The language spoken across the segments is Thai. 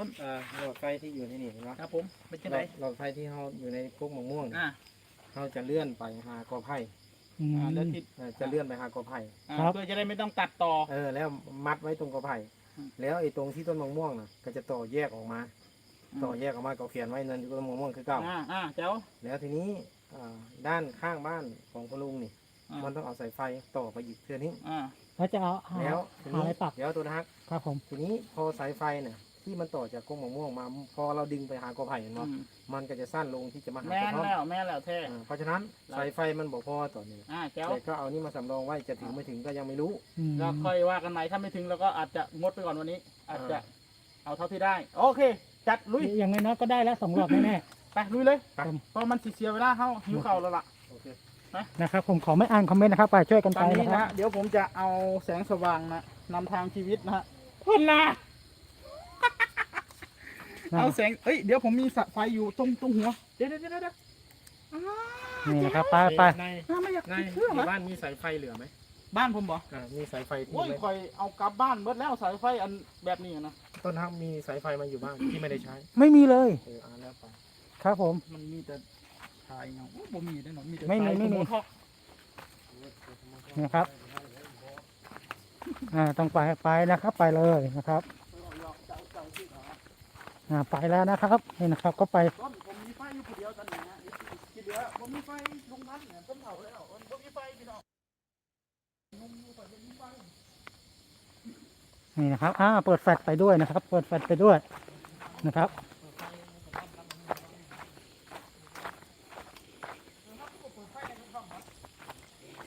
ต้นอ่าหลอดไฟที่อยู่ในนี่เห็นไหมครับผมเป็นจังหลไดอดหลอดไฟที่เขาอยู่ในพวกมะม่วงเนี่ยอ่าเขาจะเลื่อนไปหากอไผ่อืม อ่าแล้วที่เอ่อจะเลื่อนไปหากอไผ่อ่าครับ เพื่อจะได้ไม่ต้องตัดต่อ เออแล้วมัดไว้ตรงกอไผ่อืม แล้วไอ้ตรงที่ต้นมะม่วงน่ะก็จะต่อแยกออกมา ต่อแยกออกมาก็เขียนไว้นั่นอยู่ต้นมะม่วงคือเก่าอ่าอ่าเจ้าแล้วทีนี้อ่าด้านข้างบ้านของคุณลุงนี่ อ่ามันต้องเอาสายไฟต่อไปอีกเทือนี้ อ่าแล้วจะเอาหาแล้วทีหานี้อะไรปรับเดี๋ยวตัวนะฮะครับผม ทีนี้พอสายไฟเนี่ย ที่มันต่อจากกงมะม่วงมา พอเราดึงไปหากอไผ่เห็นไหมอืมมันก็จะสั้นลงที่จะมาหาแม่กระนท่อมแล้วแม่นแล้วแท้ อ่าเพราะฉะนั้นสายไฟมันบอกพอต่อเนี่ยอ่าเจ้าแต่ก็เอานี่มาสำรองไว้จะถึงไม่ถึงก็ยังไม่รู้ อืม แล้วค่อยว่ากันใหม่ถ้าไม่ถึงเราก็อาจจะงดไปก่อนวันนี้ อาจจะเอาเท่าที่ได้ โอเค จัดลุยอย่างน้อยๆก็ได้แล้วสองหลอดแน่ไปลุยเลยไป เพราะมันสิเสียเวลาเขาหิวเข่าวแล้วล่ะ โอเค ๆนะครับผมขอไม่อ่านคอมเมนต์นะครับไปช่วยกันตไปอนนี้นะคนะรับเดี๋ยวผมจะเอาแสงสว่างนะนำทางชีวิตนะฮะคุณนะ เอาแสงเอ้ยเดี๋ยวผมมีสะไฟอยู่ตรงตรงหัว เดี๋ยวเดี๋ยวเดี๋ยวเดี๋ยวอ่านี่นะครับไปไปในอ่าไม่อยากในติดเครื่องในเหรอบ้านมีสายไฟเหลือไหมบ้านผมบอกอ่ามีสายไฟที่โอ้ยไม่คอยเอากลับบ้านเบิดแล้วสายไฟอันแบบนี้นะต้นทักมีสายไฟมาอยู่บ้างที่ไม่ได้ใช้ไม่มีเลย เอออ่าแล้วไปครับผม มันมีแต่ชายเงาโอ้บ่มีได้หนอนมีแต่ไม่มีสายไม่มีโทรทัศน์นะครับ อ่าต้องไปไปนะครับ ไปเลยนะครับ อ่าไปแล้วนะครับนี่นะครับก็ไปต้นผมมีไฟอยู่คนเดียวตอนนี้นะที่เหลือผมมีไฟลงพันเนี่ยต้นเผาแล้วผมมีไฟพี่น้องนุ่มอยู่ก่อนจะมีไฟนี่นะครับอ่าเปิดแฟลชไปด้วยนะครับ เปิดแฟลชไปด้วยนะครับ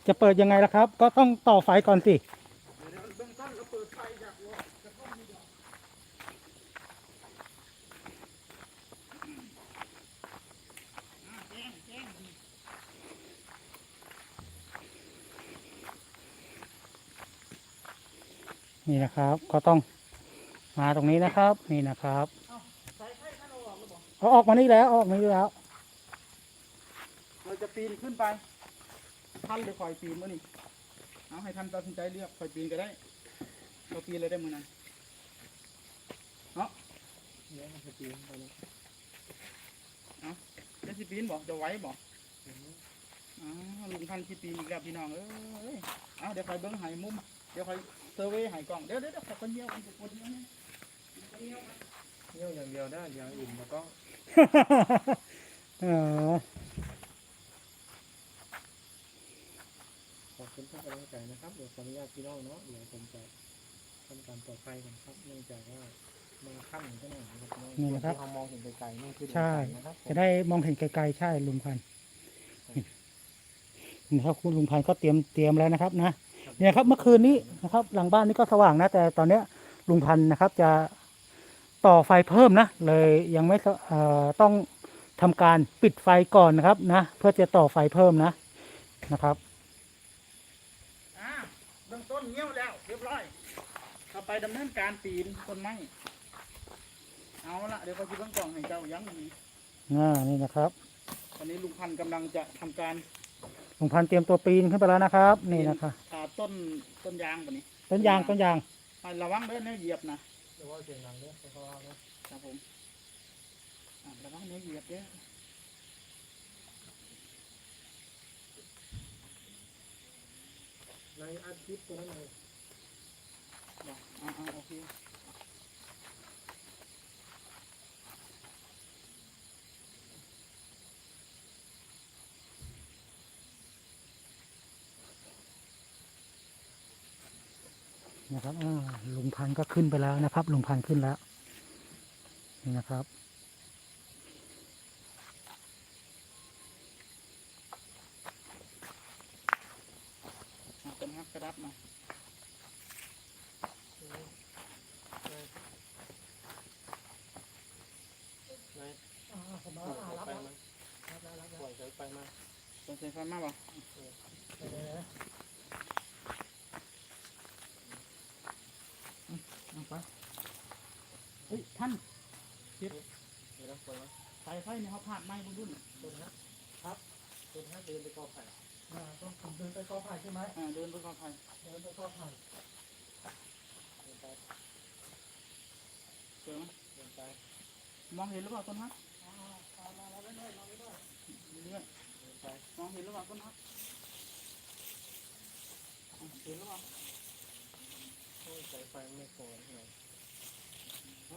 จะเปิดยังไงล่ะครับ ก็ต้องต่อไฟก่อนสิ เดี๋ยวเบื้องต้นเราเปิดไฟจากรถกระท่อมนี่ก่อน นี่นะครับ ก็ต้องมาตรงนี้นะครับ นี่นะครับเอาออกมานี่แล้วออกมานี่แล้ว เราจะปีนขึ้นไปท่านหรือคอยปีนมื่อนี่เอาให้ท่านตัดสินใจเลือกคอยปีนก็ได้เราปีนเลยได้มือนั้นเดี๋ยวจะปีนไปเลยจะสิปีนบอกจะไหว้บอกอ๋อลุงพันธุ์สิปีนอีกแล้วพี่น้องเอ้ยเอาเดี๋ยวคอยเบิ้งหายมุมเดี๋ยวคอย เซอร์เวย์ใหายกล่องเดี๋ยวเดี๋ยวเดี๋ยวขอคนเดียวคนเดียวคนเดียวเนี่ยคนเดียวเที่ยวอย่างเดียวได้อย่างอื่นแล้วก็เออขอบคุณทุกกำลังใจนะครับเดี๋ยวขออนุญาตพี่น้องเนาะเดี๋ยวผมจะทำการปลอดภัยกันครับเนื่องจากว่ามันค่ำก็หน่อยนะครับน้องนี่นะครับที่เขามองเห็นไกลๆนี่คือดวงใช่จันทร์นะครับผมจะได้มองเห็นไกลๆใช่ลุงพันธุ์นี่ครับคุณลุงพันธุ์ก็เตรียมเตรียมแล้วนะครับนะ เนี่ยครับเมื่อคืนนี้นะครับ หลังบ้านนี้ก็สว่างนะ แต่ตอนเนี้ยลุงพันธุ์นะครับ จะต่อไฟเพิ่มนะเลยยังไม่สเอ่อต้องทำการปิดไฟก่อนนะครับนะเพื่อจะต่อไฟเพิ่มนะนะครับอ่าเบื้องต้นเงี้ยวแล้วเรียบร้อยต่อไปดำเนินการปีนต้นไม้เอาละเดี๋ยวเขาจะเบื้องกล่องให้เจ้ายังมีอ่านี่นะครับตอนนี้ลุงพันธุ์กำลังจะทำการ ลุงพันธุ์เตรียมตัวปีนขึ้นไปแล้วนะครับ นี่นะครับอ่าต้นต้นยางแบบนี้ต้นยางต้นยางให้ระวังเด้อเนี่ยเหยียบนะเดี๋ยวว่าเสียงดังเด้อเพราะว่าเนาะครับผมอ่าระวังเนี่ยเหยียบเด้อในอาทิตย์ตัวนั้นเลยบอกอ่าอ่าโอเค นะครับอ่าลุงพันธุ์ก็ขึ้นไปแล้วนะครับลุงพันธุ์ขึ้นแล้วนี่นะครับอ่าเป็นฮักกระดับมาในปล่อยสายไฟมาปล่อยสายไฟมาเป็นไฟฟ้ามาบ่เอาไปเฮ้ยท่านเดี๋ยวนะปล่อยมาสายไฟเนี่ยเขาพาดไม้บุญรุ่นต้นฮะครับต้นฮะเดินไปกอไผ่อ่าต้องผมเดินไปกอไผ่ใช่ไหมอ่าเดินไปก่อนไฟเดินไปกอไผ่เจอไหมเดินไปไปมองเห็นหรือเปล่าต้นฮักเรื่อยเดินไปๆมองเห็นหรือเปล่าต้นฮักอะเห็นหรือเปล่าโอ้ยสายไฟไม่พอหน่อยเออ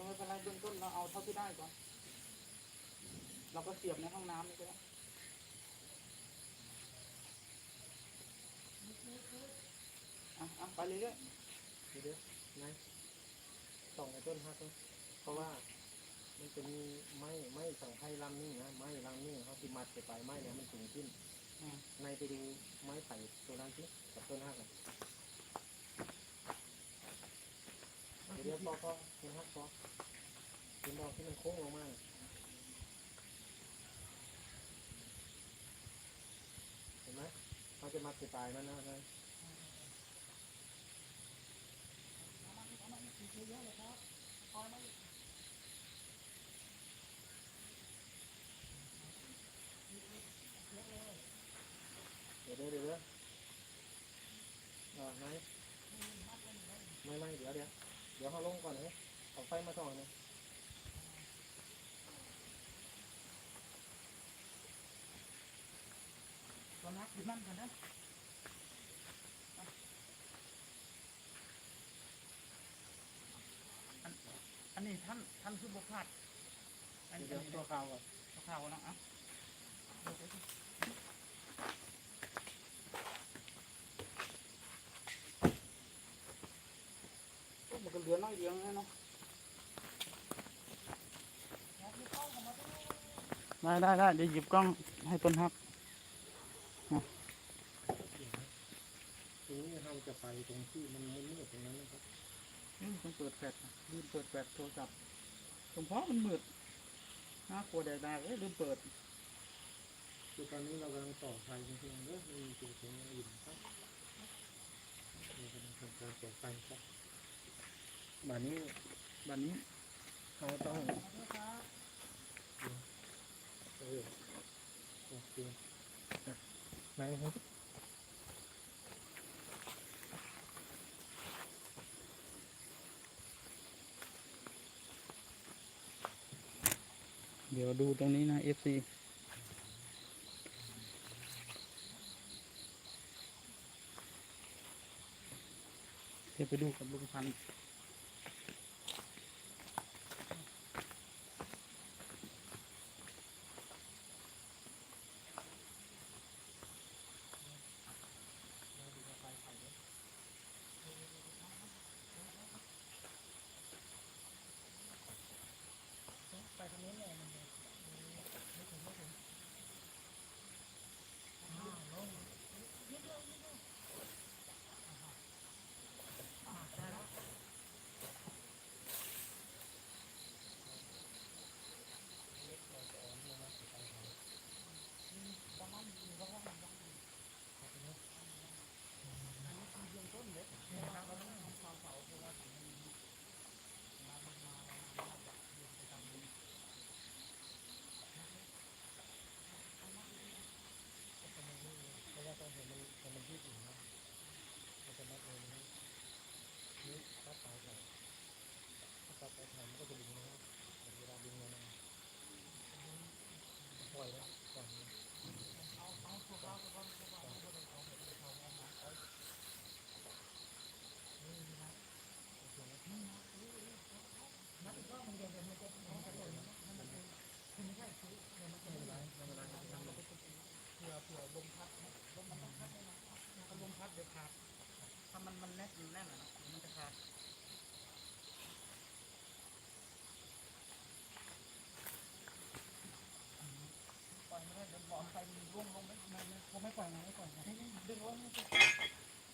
ไม่เป็นไรเบื้องต้นเราเอาเท่าที่ได้ก่อน เราก็เสียบในห้องน้ำนี่ก็ได้อะอะไปเรื่อยเดี๋ยวเดี๋ยวนะส่องไอ้ต้นฮักนะเพราะว่ามันจะมีไม้ไม้สั่งไผ่ลำนี่นะไม้ลำนี่เขาติมัดไปไม้เนี่ยมันสูงขึ้น ๆอะในไปดูไม้ไผ่ตัวนั้นสิกับต้นฮักอะเดี๋ยวเดี๋ยวพอพอต้นฮักพอเป็นดอกที่มันโค้งลงมาเห็นไหมเขาจะมัดไปปลายมันนะนะเดี๋ยวเดี๋ยวเดี๋ยวเดี๋ยวอ่าไหนไม่ไม่เดี๋ยว เดี๋ยวเดี๋ยวเขาลงก่อนเลยเอาไฟมาส่องนะตอนนักอยู่นั่นกันนะอะอันอันนี้ท่านท่านคือบกพลาดอันนี้เดี๋ยวอันนี้ตัวข่าวก่อนข่าวๆนะอะโอ้มันก็ เหลือน้อยเดียวนะเนาะได้ได้ได้เดี๋ยวหยิบกล้องให้ต้นฮักทีนี้เราจะไปตรงที่มันมืดๆตรงนั้นนะครับนี่ต้องเปิดแฟลชนะลืมเปิดแฟลชโทรศัพท์ตรงเพราะมันมืดน่ากลัวแดดๆเลยลืมเปิดคือตอนนี้เรากำลังต่อไฟจริงๆเนอะไมมีจุดตรงนี้อยู่นะครับเรากำลังทำการต่อไฟครับ บัดนี้บัดนี้เราต้องเออโอเคไหนครับเดี๋ยวดูตรงนี้นะ FC เดี๋ยวไปดูกับลุงพันธ์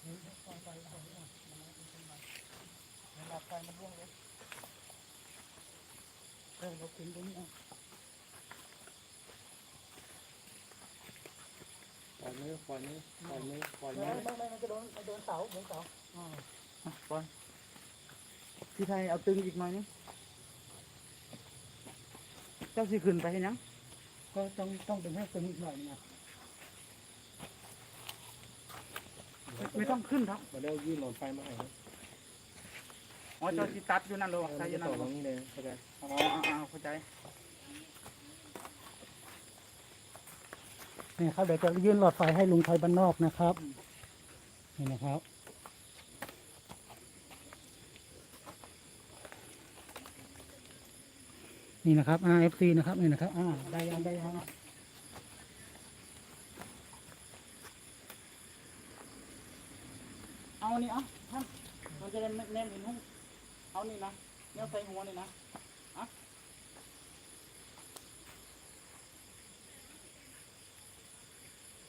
เฮ้ยปล่อยไปปล่อยไปก่อนมันไม่เป็นเช่นไรเวลาไฟมันร่วงเลยนตรงนี้อ่ปล่อยมือปล่อยมือปล่อยมือปล่อยไม่อไม่ไม่มันจะโดนมันโดนเสาโดนเสาอะปล่อยพี่ไทยเอาตึงอีกหน่อยนึงเจ้าสิขึ้นไปเห็นยังก็ต้องต้องเป็นให้ตึงอีกหน่อยนึงนะ ไม่ไม่ต้องขึ้นครับมาเดี๋ยวยื่นหลอดไฟมาให้นะอ๋อเจ้าสิตัดอยู่นั่นเหรอเออใช่มันอยู่นั่นเหรอจะต่อตรงนี้เลยเข้าใจอ๋ออะอ่าเข้าใจนี่ครับเดี๋ยวจะยื่นหลอดไฟให้ลุงไทยบ้านนอกนะครับนี่นะครับ นี่นะครับ RFC นะครับนี่นะครับอ่าได้ยังได้ยัง เอานี่เอาท่านมันจะได้แน่นเห็นหุ้งเอานี่นะเนี่ยใส่หัวนี่นะออ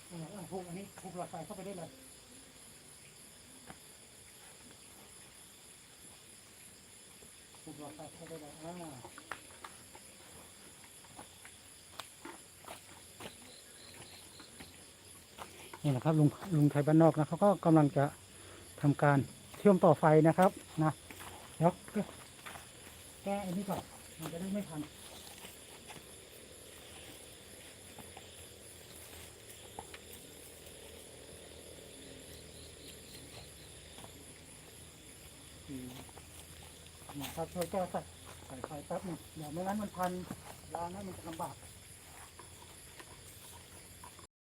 เออผูกอันนี้ผูกหลอดไฟเข้าไปได้เลยผูกหลอดไฟเข้าไปเลยอ่านี่นะครับลุงลุงไทยบ้านนอกนะเขาก็กำลังจะ ทำการเชื่อมต่อไฟนะครับนะเดี๋ยวแก้อันนี้ก่อนมันจะได้ไม่ทันนะครับช่วยแก้ใส่ใส่ไฟแป๊บหนึงเดี๋ยวไม่งั้นมันพันยางนั้นมันจะลำบาก